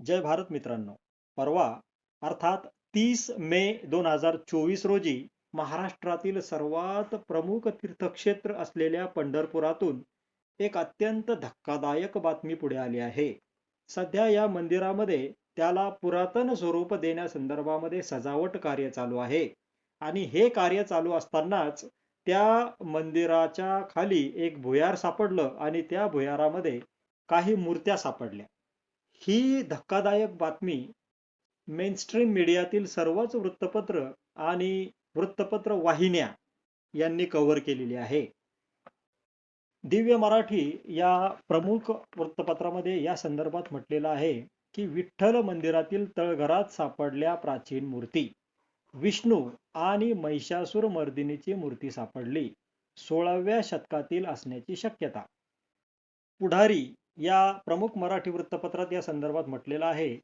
जय भारत मित्रांनो. परवा अर्थात तीस मे दोन हजार चोवीस रोजी महाराष्ट्रातील सर्वात प्रमुख तीर्थक्षेत्र असलेल्या पंढरपुरातून एक अत्यंत धक्कादायक बातमी पुढे आली आहे. सध्या या मंदिरामध्ये त्याला पुरातन स्वरूप देण्यासंदर्भामध्ये सजावट कार्य चालू आहे. आणि हे कार्य चालू असतानाच त्या मंदिराच्या खाली एक भुयार सापडलं आणि त्या भुयारामध्ये काही मूर्त्या सापडल्या. ही धक्कादायक बातमी मेनस्ट्रीम मीडियातील सर्वच वृत्तपत्र आणि वृत्तपत्र वाहिन्या यांनी कव्हर केलेली आहे. दिव्य मराठी या प्रमुख वृत्तपत्रामध्ये या संदर्भात म्हटलेलं आहे की विठ्ठल मंदिरातील तळघरात सापडल्या प्राचीन मूर्ती विष्णू आणि महिषासूर मर्दिनीची मूर्ती सापडली सोळाव्या शतकातील असण्याची शक्यता. पुढारी या प्रमुख मराठी वृत्तपत्रात या संदर्भात म्हटलेलं आहे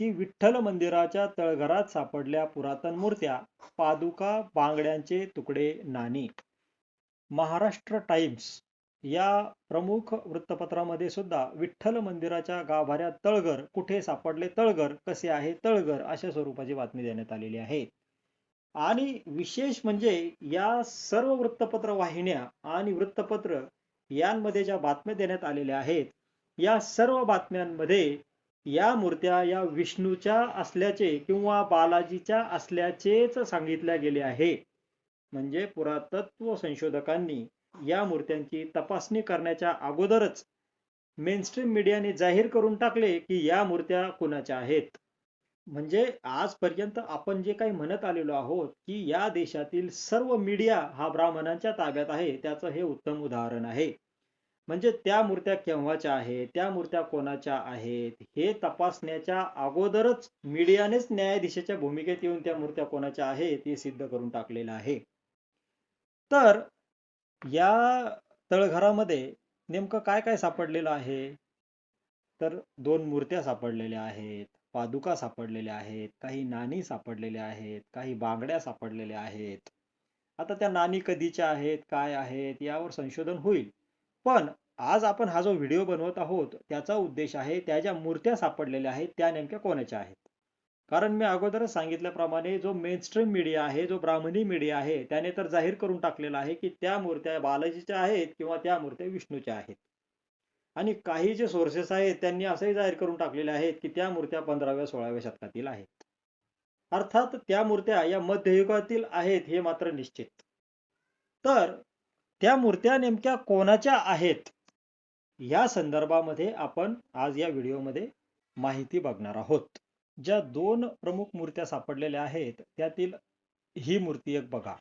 की विठ्ठल मंदिराच्या तळघरात सापडल्या पुरातन मूर्त्या पादुका बांगड्यांचे तुकडे नाणी. महाराष्ट्र टाइम्स या प्रमुख वृत्तपत्रामध्ये सुद्धा विठ्ठल मंदिराच्या गाभाऱ्यात तळघर कुठे सापडले तळघर कसे आहे तळघर अशा स्वरूपाची बातमी देण्यात आलेली आहे. आणि विशेष म्हणजे या सर्व वृत्तपत्र वाहिन्या आणि वृत्तपत्र यांमध्ये ज्या बातम्या देण्यात आलेल्या आहेत या सर्व बातम्यांमध्ये या मूर्त्या या विष्णूच्या असल्याचे किंवा बालाजीच्या असल्याचेच सांगितल्या गेले आहे. म्हणजे पुरातत्व संशोधकांनी या मूर्त्यांची तपासणी करण्याच्या अगोदरच मेनस्ट्रीम मीडियाने जाहीर करून टाकले की या मूर्त्या कुणाच्या आहेत. म्हणजे आजपर्यंत आपण जे काही म्हणत आलेलो आहोत की या देशातील सर्व मीडिया हा ब्राह्मणांच्या ताब्यात आहे त्याचं हे उत्तम उदाहरण आहे. म्हणजे त्या मूर्त्या केव्हाच्या आहेत त्या मूर्त्या कोणाच्या आहेत हे तपासण्याच्या अगोदरच मीडियानेच न्यायाधीशाच्या भूमिकेत येऊन त्या मूर्त्या कोणाच्या आहेत हे सिद्ध करून टाकलेलं आहे. तर या तळघरामध्ये नेमकं काय काय सापडलेलं आहे? तर दोन मूर्त्या सापडलेल्या आहेत पादुका सापडलेल्या आहेत काही नाणी सापडलेल्या आहेत काही बांगड्या सापडलेल्या आहेत. आता त्या नाणी कधीच्या आहेत काय आहेत यावर संशोधन होईल. पण आज आपण हा जो व्हिडिओ बनवत आहोत त्याचा उद्देश आहे त्या ज्या मूर्त्या सापडलेल्या आहेत त्या नेमक्या कोणाच्या आहेत? कारण मी अगोदरच सांगितल्याप्रमाणे जो मेनस्ट्रीम मीडिया आहे जो ब्राह्मणी मीडिया आहे त्याने तर जाहीर करून टाकलेला आहे की त्या मूर्त्या बालाजीच्या आहेत किंवा त्या मूर्त्या विष्णूच्या आहेत. आणि काही जे सोर्सेस आहेत त्यांनी असंही जाहीर करून टाकलेले आहेत की त्या मूर्त्या पंधराव्या सोळाव्या शतकातील आहेत. अर्थात त्या मूर्त्या या मध्ययुगातील आहेत हे मात्र निश्चित. तर त्या मूर्त्या नेमक्या कोणाच्या आहेत? या संदर्भामध्ये आपण आज या व्हिडिओमध्ये माहिती बघणार आहोत. ज्या दोन प्रमुख मूर्त्या सापडलेल्या आहेत त्यातील ही मूर्ती एक बघा.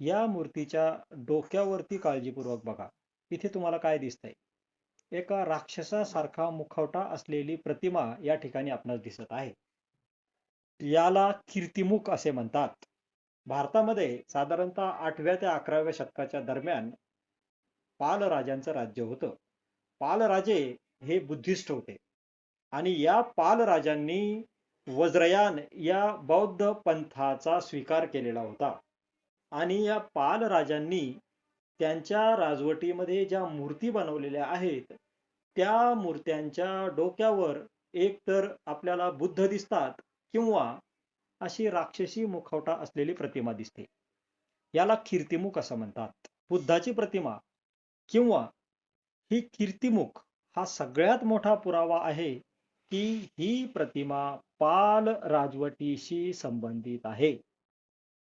या मूर्तीच्या डोक्यावरती काळजीपूर्वक बघा. इथे तुम्हाला काय दिसतंय? एका राक्षसासारखा मुखवटा असलेली प्रतिमा या ठिकाणी आपणास दिसत आहे. याला कीर्तिमुख असे म्हणतात. भारतामध्ये साधारणतः आठव्या ते अकराव्या शतकाच्या दरम्यान पाल राजांचं राज्य होतं. पाल राजे हे बुद्धिस्ट होते. आणि या पाल राजांनी वज्रयान या बौद्ध पंथाचा स्वीकार केलेला होता. आणि या पाल राजांनी त्यांच्या राजवटीमध्ये ज्या मूर्ती बनवलेल्या आहेत त्या मूर्त्यांच्या डोक्यावर एक तर आपल्याला बुद्ध दिसतात किंवा अशी राक्षसी मुखवटा असलेली प्रतिमा दिसते. याला कीर्तिमुख असं म्हणतात. बुद्धाची प्रतिमा किंवा ही कीर्तिमुख हा सगळ्यात मोठा पुरावा आहे की ही प्रतिमा पाल राजवटीशी संबंधित आहे.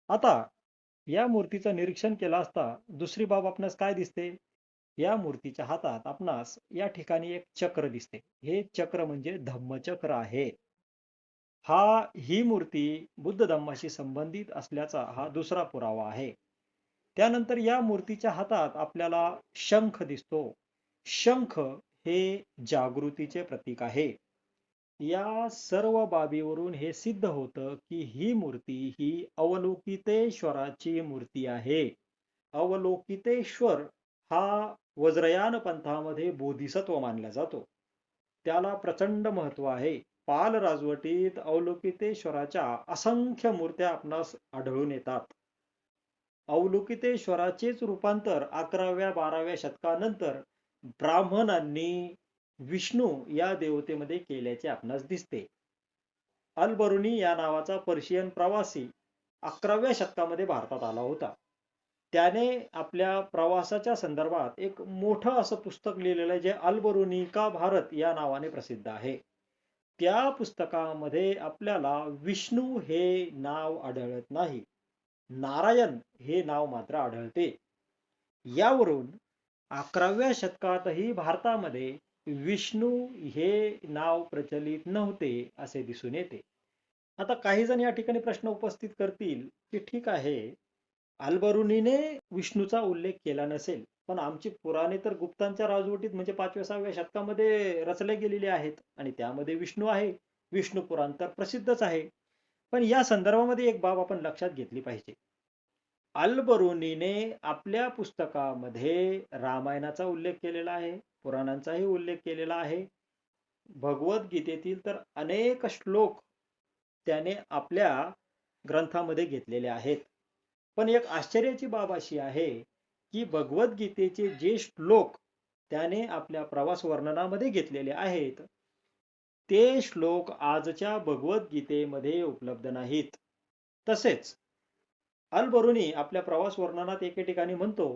आता या मूर्तीचं निरीक्षण केलं असता दुसरी बाब आपणास काय दिसते? या मूर्तीच्या हातात आपणास या ठिकाणी एक चक्र दिसते. हे चक्र म्हणजे धम्मचक्र आहे. हा ही मूर्ती बुद्ध धम्माशी संबंधित असल्याचा हा दुसरा पुरावा आहे. त्यानंतर या मूर्तीच्या हातात आपल्याला शंख दिसतो. शंख हे जागृतीचे प्रतीक आहे. या सर्व बाबीवरून हे सिद्ध होतं की ही मूर्ती ही अवलोकितेश्वराची मूर्ती आहे. अवलोकितेश्वर हा वज्रयान पंथामध्ये बोधिसत्व मानला जातो. त्याला प्रचंड महत्त्व आहे. पाल राजवटीत अवलोकितेश्वराच्या असंख्य मूर्त्या आपणास आढळून येतात. अवलोकितेश्वराचेच रूपांतर अकराव्या बाराव्या शतकानंतर ब्राह्मणांनी विष्णू या देवतेमध्ये केल्याचे आपणास दिसते. अलबरुनी या नावाचा पर्शियन प्रवासी अकराव्या शतकामध्ये भारतात आला होता. त्याने आपल्या प्रवासाच्या संदर्भात एक मोठं असं पुस्तक लिहिलेलं आहे जे अलबरुनी का भारत या नावाने प्रसिद्ध आहे. त्या पुस्तकामध्ये आपल्याला विष्णू हे नाव आढळत नाही. नारायण हे नाव मात्र आढळते. यावरून अकराव्या शतकातही भारतामध्ये विष्णू हे नाव प्रचलित नव्हते असे दिसून येते. आता काही जण या ठिकाणी प्रश्न उपस्थित करतील की ठीक आहे अल्बरुनीने विष्णूचा उल्लेख केला नसेल. पण आमची पुराणे तर गुप्तांच्या राजवटीत म्हणजे पाचव्या सहाव्या शतकामध्ये रचले गेलेले आहेत. आणि त्यामध्ये विष्णू आहे. विष्णू पुराण तर प्रसिद्धच आहे. पण या संदर्भामध्ये एक बाब आपण लक्षात घेतली पाहिजे. अल्बरुनीने आपल्या पुस्तकामध्ये रामायणाचा उल्लेख केलेला आहे. पुराणांचाही उल्लेख केलेला आहे. भगवद्गीतेतील तर अनेक श्लोक त्याने आपल्या ग्रंथामध्ये घेतलेले आहेत. पण एक आश्चर्याची बाब अशी आहे की भगवद्गीतेचे जे श्लोक त्याने आपल्या प्रवास वर्णनामध्ये घेतलेले आहेत. ते श्लोक आजच्या भगवद्गीतेमध्ये उपलब्ध नाहीत. तसेच अलबरुनी आपल्या प्रवास वर्णनात एके ठिकाणी म्हणतो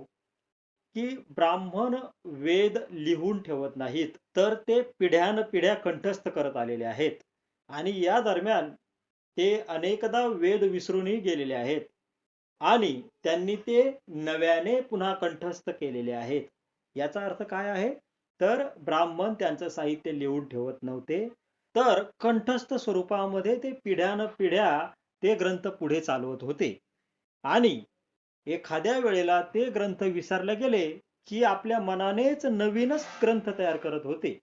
की ब्राह्मण वेद लिहून ठेवत नाहीत तर ते पिढ्यान पिढ्या कंठस्थ करत आलेले आहेत. आणि या दरम्यान ते अनेकदा वेद विसरूनही गेलेले आहेत. आणि त्यांनी ते नव्याने पुन्हा कंठस्थ केलेले आहेत. याचा अर्थ काय आहे? तर ब्राह्मण त्यांचं साहित्य लिहून ठेवत नव्हते. तर कंठस्थ स्वरूपामध्ये ते पिढ्यान पिढ्या ते ग्रंथ पुढे चालवत होते. आणि एखाद्या वेळेला ते ग्रंथ विसरले गेले की आपल्या मनानेच नवीनच ग्रंथ तयार करत होते.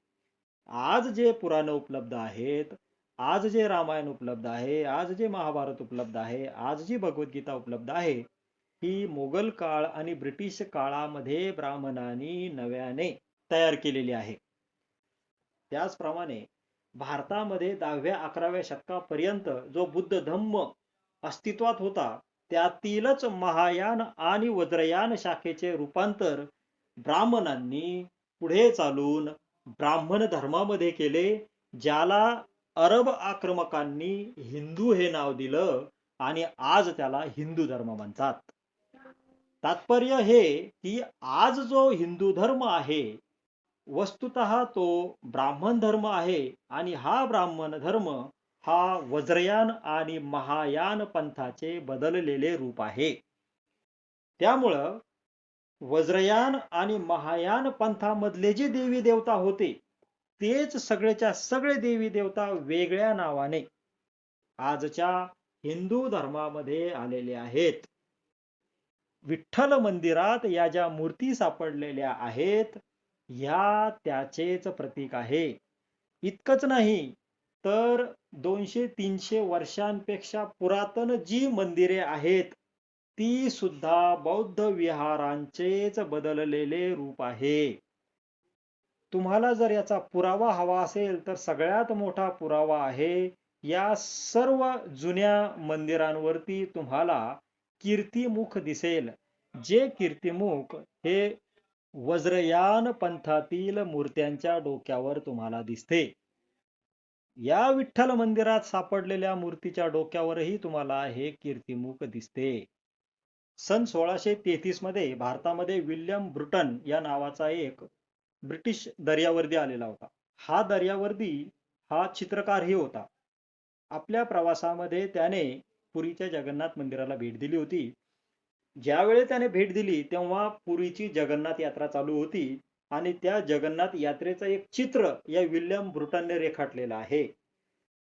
आज जे पुराण उपलब्ध आहेत आज जे रामायण उपलब्ध आहे आज जे महाभारत उपलब्ध आहे आज जी भगवद्गीता उपलब्ध आहे ही मोगल काळ आणि ब्रिटिश काळामध्ये ब्राह्मणांनी नव्याने तयार केलेली आहे. त्याचप्रमाणे भारतामध्ये दहाव्या अकराव्या शतकापर्यंत जो बुद्ध धम्म अस्तित्वात होता त्यातीलच महायान आणि वज्रयान शाखेचे रूपांतर ब्राह्मणांनी पुढे चालून ब्राह्मण धर्मामध्ये केले ज्याला अरब आक्रमकांनी हिंदू हे नाव दिलं आणि आज त्याला हिंदू धर्म म्हणतात. तात्पर्य हे की आज जो हिंदू धर्म आहे वस्तुत तो ब्राह्मण धर्म आहे आणि हा ब्राह्मण धर्म हा वज्रयान आणि महायान पंथाचे बदललेले रूप आहे. त्यामुळं वज्रयान आणि महायान पंथामधले जे देवी देवता होते तेच सगळेच्या सगळे देवी देवता वेगळ्या नावाने आजच्या हिंदू धर्मामध्ये आलेले आहेत. विठ्ठल मंदिरात या ज्या मूर्ती सापडलेल्या आहेत ह्या त्याचेच प्रतीक आहे. इतकंच नाही तर दोनशे तीनशे वर्षांपेक्षा पुरातन जी मंदिरे आहेत ती सुद्धा बौद्ध विहारांचेच बदललेले रूप आहे. तुम्हाला जर याचा पुरावा हवा असेल तर सगळ्यात मोठा पुरावा आहे या सर्व जुन्या मंदिरांवरती तुम्हाला कीर्तिमुख दिसेल. जे कीर्तिमुख हे वज्रयान पंथातील मूर्त्यांच्या डोक्यावर तुम्हाला दिसते. या विठ्ठल मंदिरात सापडलेल्या मूर्तीच्या डोक्यावरही तुम्हाला हे कीर्तिमुख दिसते. सन सोळाशे तेहतीसमध्ये भारतामध्ये विल्यम ब्रुटन या नावाचा एक ब्रिटिश दर्यावर्दी आलेला होता. हा दर्यावर्दी हा चित्रकारही होता. आपल्या प्रवासामध्ये त्याने पुरीच्या जगन्नाथ मंदिराला भेट दिली होती. ज्यावेळी त्याने भेट दिली तेव्हा पुरीची जगन्नाथ यात्रा चालू होती आणि त्या जगन्नाथ यात्रेचं एक चित्र या विल्यम ब्रुटनने रेखाटलेलं आहे.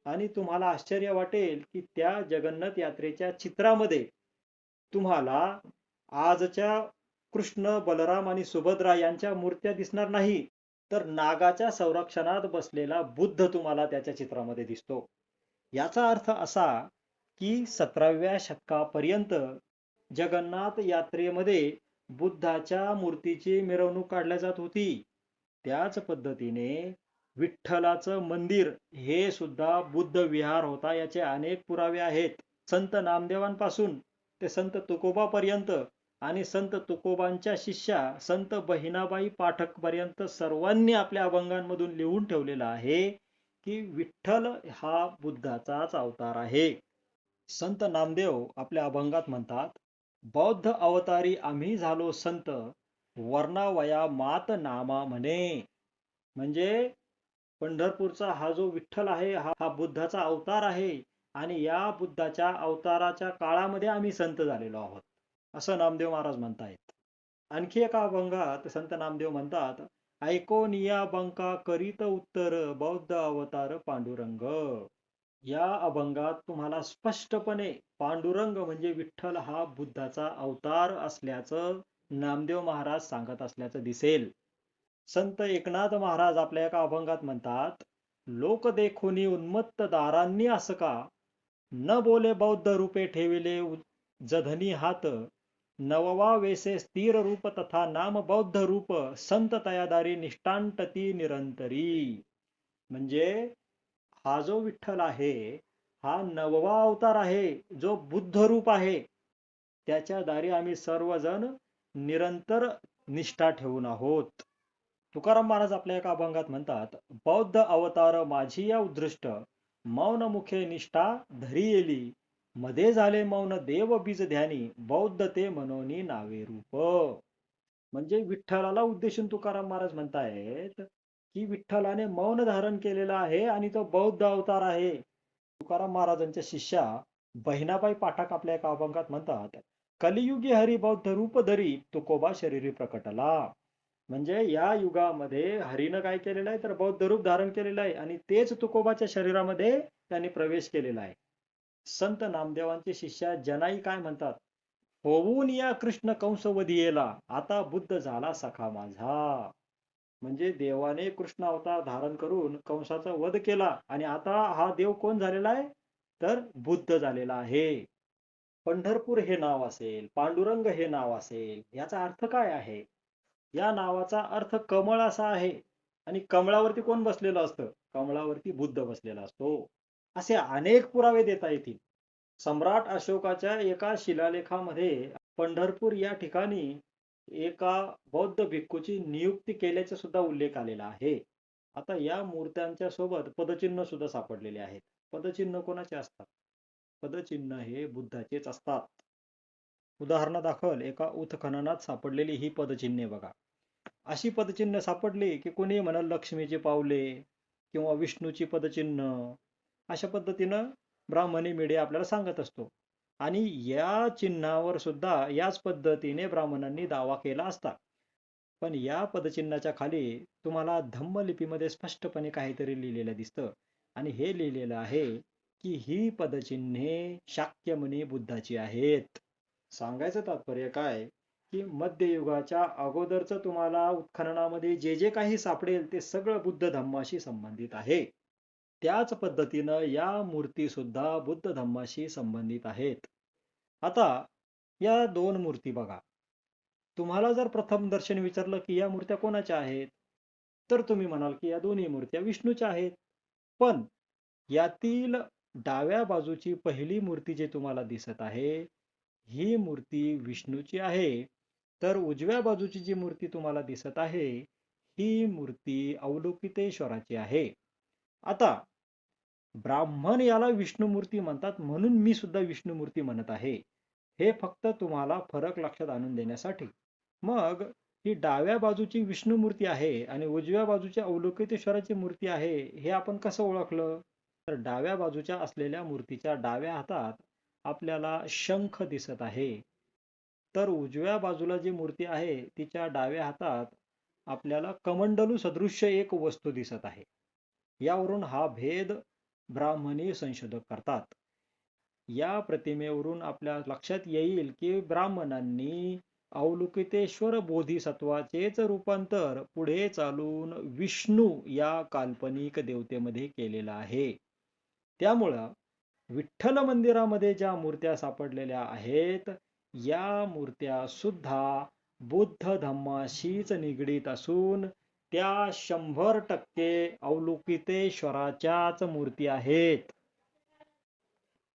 आणि तुम्हाला आश्चर्य वाटेल की त्या जगन्नाथ यात्रेच्या चित्रामध्ये तुम्हाला आजच्या कृष्ण बलराम आणि सुभद्रा यांच्या मूर्त्या दिसणार नाही तर नागाच्या संरक्षणात बसलेला बुद्ध तुम्हाला त्याच्या चित्रामध्ये दिसतो. याचा अर्थ असा की सतराव्या शतकापर्यंत जगन्नाथ यात्रेमध्ये बुद्धाच्या मूर्तीची मिरवणूक काढल्या जात होती. त्याच पद्धतीने विठ्ठलाचं मंदिर हे सुद्धा बुद्ध विहार होता याचे अनेक पुरावे आहेत. संत नामदेवांपासून ते संत तुकोबापर्यंत आणि संत तुकोबांच्या शिष्या संत बहिणाबाई पाठक पर्यंत सर्वांनी आपल्या अभंगांमधून लिहून ठेवलेलं आहे की विठ्ठल हा बुद्धाचाच अवतार आहे. संत नामदेव आपल्या अभंगात म्हणतात बौद्ध अवतारी आम्ही झालो संत वर्णावया मात नामा म्हणे. म्हणजे पंढरपूरचा हा जो विठ्ठल आहे हा हा बुद्धाचा अवतार आहे आणि या बुद्धाच्या अवताराच्या काळामध्ये आम्ही संत झालेलो आहोत. असं नामदेव महाराज म्हणतायत. आणखी एका अभंगात संत नामदेव म्हणतात ऐकोन या बंका करीत उत्तर बौद्ध अवतार पांडुरंग. या अभंगात तुम्हाला स्पष्टपणे पांडुरंग म्हणजे विठ्ठल हा बुद्धाचा अवतार असल्याचं नामदेव महाराज सांगत असल्याचं दिसेल. संत एकनाथ महाराज आपल्या एका अभंगात म्हणतात लोक देखोनी उन्मत्त दारांनी असं का? न बोले बौद्ध रूपे ठेविले जधनी हात नववा वेसे स्थिर रूप तथा नाम बौद्ध रूप संत तयादारी निष्ठांतती निरंतरी. म्हणजे हा जो विठ्ठल आहे हा नववा अवतार आहे जो बुद्ध रूप आहे त्याच्या दारी आम्ही सर्वजण निरंतर निष्ठा ठेवून आहोत. तुकाराम महाराज आपल्या एका अभंगात म्हणतात बौद्ध अवतार माझी या उद्दृष्ट मौन मुखे निष्ठा धरी येली मध्ये झाले मौन देव बीज ध्यानी बौद्ध ते मनोनी नावे रूप. म्हणजे विठ्ठलाला उद्देशून तुकाराम महाराज म्हणतायत की विठ्ठलाने मौन धारण केलेलं आहे आणि तो बौद्ध अवतार आहे. तुकाराम महाराजांच्या शिष्या बहिणाबाई पाठक आपल्या एका अभंगात म्हणतात कलियुगी हरी बौद्ध रूप धरी तुकोबा शरीरी प्रकटला. म्हणजे या युगामध्ये हरीनं काय केलेलं आहे? तर बौद्ध रूप धारण केलेलं आहे आणि तेच तुकोबाच्या शरीरामध्ये त्यांनी प्रवेश केलेला आहे. संत नामदेवांचे शिष्या जनाई काय म्हणतात? होऊन या कृष्ण कंसवधी आता बुद्ध झाला सखा माझा. म्हणजे देवाने कृष्ण अवतार धारण करून कंसाचा वध केला आणि आता हा देव कोण झालेला आहे? तर बुद्ध झालेला आहे. पंढरपूर हे नाव असेल पांडुरंग हे नाव असेल याचा अर्थ काय आहे? या नावाचा अर्थ कमळ असा आहे. आणि कमळावरती कोण बसलेलं असतं? कमळावरती बुद्ध बसलेला असतो. असे अनेक पुरावे देता येतील. सम्राट अशोकाच्या एका शिलालेखामध्ये पंढरपूर या ठिकाणी एका बौद्ध भिक्खूची नियुक्ती केल्याचा सुद्धा उल्लेख आलेला आहे. आता या मूर्त्यांच्या सोबत पदचिन्ह सुद्धा सापडलेले आहेत. पदचिन्ह कोणाचे असतात? पदचिन्ह हे बुद्धाचेच असतात. उदाहरणादाखल एका उत्खननात सापडलेली ही पदचिन्हे बघा. अशी पदचिन्ह सापडली की कोणी म्हणाल लक्ष्मीचे पावले किंवा विष्णूची पदचिन्ह अशा पद्धतीनं ब्राह्मणी मीडिया आपल्याला सांगत असतो. आणि या चिन्हावर सुद्धा याच पद्धतीने ब्राह्मणांनी दावा केला असता. पण या पदचिन्हाच्या खाली तुम्हाला धम्म लिपीमध्ये स्पष्टपणे काहीतरी लिहिलेलं दिसतं. आणि हे लिहिलेलं आहे की ही पदचिन्हे शाक्यमुनी बुद्धाची आहेत. सांगायचं तात्पर्य काय? की मध्ययुगाच्या अगोदरचं तुम्हाला उत्खननामध्ये जे जे काही सापडेल ते सगळं बुद्ध धम्माशी संबंधित आहे. त्याच पद्धतीनं या मूर्ती सुद्धा बुद्ध धम्माशी संबंधित आहेत. आता या दोन मूर्ती बघा. तुम्हाला जर प्रथम दर्शन विचारलं की या मूर्त्या कोणाच्या आहेत? तर तुम्ही म्हणाल की या दोन्ही मूर्त्या विष्णूच्या आहेत. पण यातील डाव्या बाजूची पहिली मूर्ती जी तुम्हाला दिसत आहे ही मूर्ती विष्णूची आहे. तर उजव्या बाजूची जी मूर्ती तुम्हाला दिसत आहे ही मूर्ती अवलोकितेश्वराची आहे. आता ब्राह्मण याला विष्णुमूर्ती म्हणतात म्हणून मी सुद्धा विष्णुमूर्ती म्हणत आहे. हे फक्त तुम्हाला फरक लक्षात आणून देण्यासाठी. मग ही डाव्या बाजूची विष्णुमूर्ती आहे आणि उजव्या बाजूची अवलोकितेश्वराची मूर्ती आहे हे आपण कसं ओळखलं? तर डाव्या बाजूच्या असलेल्या मूर्तीच्या डाव्या हातात आपल्याला शंख दिसत आहे. तर उजव्या बाजूला जी मूर्ती आहे तिच्या डाव्या हातात आपल्याला कमंडलू सदृश्य एक वस्तू दिसत आहे. यावरून हा भेद ब्राह्मणी संशोधक करतात. या प्रतिमेवरून आपल्या लक्षात येईल की ब्राह्मणांनी अवलोकितेश्वर बोधिसत्वाचेच रूपांतर पुढे चालून विष्णू या काल्पनिक देवतेमध्ये केलेलं आहे. त्यामुळं विठ्ठल मंदिरामध्ये ज्या मूर्त्या सापडलेल्या आहेत या मूर्त्या सुद्धा बुद्ध धम्माशीच निगडीत असून त्या शंभर टक्के अवलोकितेश्वराच्याच मूर्ती आहेत.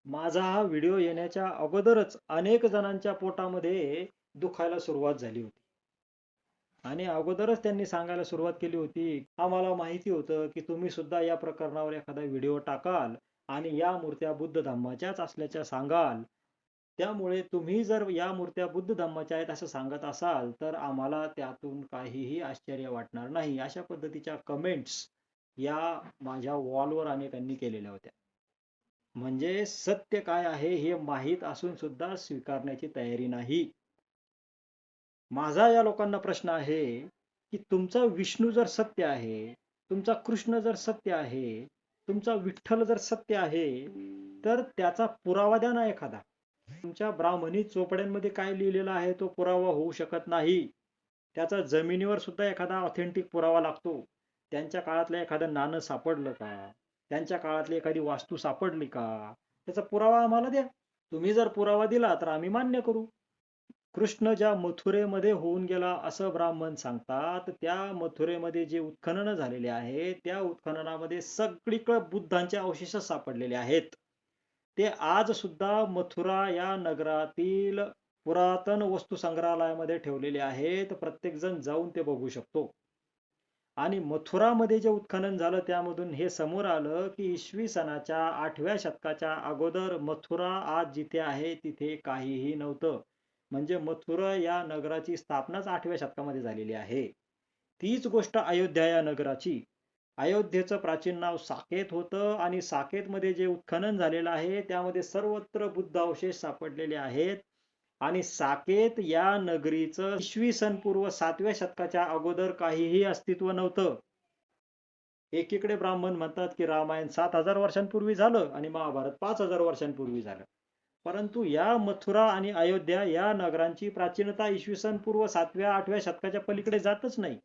माझा हा व्हिडिओ येण्याच्या अगोदरच अनेक जणांच्या पोटामध्ये दुखायला सुरुवात झाली होती. आणि अगोदरच त्यांनी सांगायला सुरुवात केली होती आम्हाला माहिती होतं की तुम्ही सुद्धा या प्रकरणावर एखादा व्हिडिओ टाकाल आणि या मूर्त्या बुद्ध धम्माच्याच असल्याच्या सांगाल. त्यामुळे तुम्ही जर या मूर्त्या बुद्ध धम्माच्या आहेत असं सांगत असाल तर आम्हाला त्यातून काहीही आश्चर्य वाटणार नाही. अशा पद्धतीच्या कमेंट्स या माझ्या वॉलवर अनेकांनी केलेल्या होत्या. म्हणजे सत्य काय आहे हे माहीत असून सुद्धा स्वीकारण्याची तयारी नाही. माझा या लोकांना प्रश्न आहे की तुमचा विष्णू जर सत्य आहे तुमचा कृष्ण जर सत्य आहे तुमचा विठ्ठल जर सत्य आहे तर त्याचा पुरावा द्या ना एखादा. तुमच्या ब्राह्मणी चोपड्यांमध्ये काय लिहिलेलं आहे तो पुरावा होऊ शकत नाही. त्याचा जमिनीवर सुद्धा एखादा ऑथेंटिक पुरावा लागतो. त्यांच्या काळातलं एखादं नाणं सापडलं का? त्यांच्या काळातली एखादी वास्तू सापडली का? त्याचा पुरावा आम्हाला द्या. तुम्ही जर पुरावा दिला तर आम्ही मान्य करू. कृष्ण ज्या मथुरेमध्ये होऊन गेला असं ब्राह्मण सांगतात त्या मथुरेमध्ये जे उत्खनन झालेले आहे त्या उत्खननामध्ये सगळीकडे बुद्धांचे अवशेष सापडलेले आहेत. ते आज सुद्धा मथुरा या नगरातील पुरातन वस्तू संग्रहालयामध्ये ठेवलेले आहेत. प्रत्येक जण जाऊन ते बघू शकतो. आणि मथुरामध्ये जे उत्खनन झालं त्यामधून हे समोर आलं की इसवी सणाच्या आठव्या शतकाच्या अगोदर मथुरा आज जिथे आहे तिथे काहीही नव्हतं. म्हणजे मथुरा या नगराची स्थापनाच आठव्या शतकामध्ये झालेली आहे. तीच गोष्ट अयोध्या या नगराची. अयोध्येचं प्राचीन नाव साकेत होतं आणि साकेतमध्ये जे उत्खनन झालेलं आहे त्यामध्ये सर्वत्र बुद्ध अवशेष सापडलेले आहेत. आणि साकेत या नगरीचं इसवी सन पूर्व सातव्या शतकाच्या अगोदर काहीही अस्तित्व नव्हतं. एकीकडे ब्राह्मण म्हणतात की रामायण सात हजार वर्षांपूर्वी झालं आणि महाभारत पाच हजार वर्षांपूर्वी झालं. परंतु या मथुरा आणि अयोध्या या नगरांची प्राचीनता इसवी सन पूर्व सातव्या आठव्या शतकाच्या पलीकडे जातच नाही.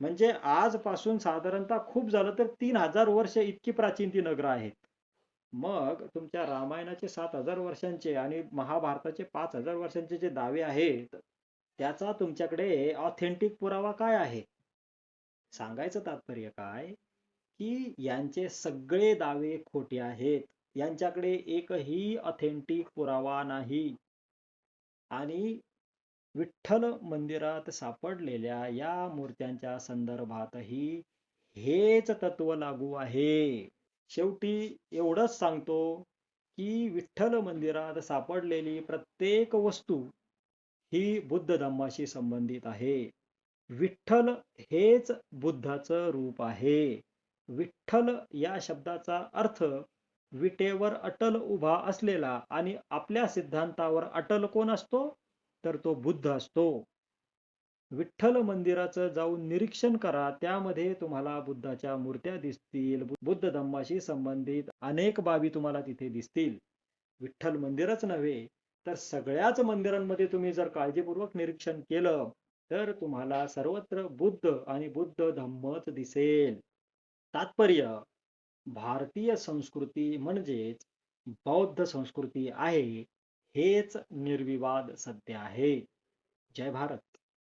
म्हणजे आजपासून साधारणतः खूप झालं तर तीन हजार वर्ष इतकी प्राचीन ती नगर आहेत. मग तुमच्या रामायणाचे सात हजार वर्षांचे आणि महाभारताचे पाच हजार वर्षांचे जे दावे आहेत त्याचा तुमच्याकडे ऑथेंटिक पुरावा काय आहे? सांगायचं तात्पर्य काय? की यांचे सगळे दावे खोटे आहेत. यांच्याकडे एकही ऑथेंटिक पुरावा नाही. आणि विठ्ठल मंदिरात सापडलेल्या या मूर्त्यांच्या संदर्भातही हेच तत्व लागू आहे. शेवटी एवढंच सांगतो की विठ्ठल मंदिरात सापडलेली प्रत्येक वस्तू ही बुद्ध धम्माशी संबंधित आहे. विठ्ठल हेच बुद्धाचं रूप आहे. विठ्ठल या शब्दाचा अर्थ विटेवर अटल उभा असलेला आणि आपल्या सिद्धांतावर अटल कोण असतो? तर तो बुद्ध असतो. विठ्ठल मंदिराचं जाऊन निरीक्षण करा. त्यामध्ये तुम्हाला बुद्धाच्या मूर्त्या दिसतील. बुद्ध धम्माशी संबंधित अनेक बाबी तुम्हाला तिथे दिसतील. विठ्ठल मंदिरच नव्हे तर सगळ्याच मंदिरांमध्ये तुम्ही जर काळजीपूर्वक निरीक्षण केलं तर तुम्हाला सर्वत्र बुद्ध आणि बुद्ध धम्मच दिसेल. तात्पर्य भारतीय संस्कृती म्हणजेच बौद्ध संस्कृती आहे. हेच निर्विवाद सत्य आहे. जय भारत.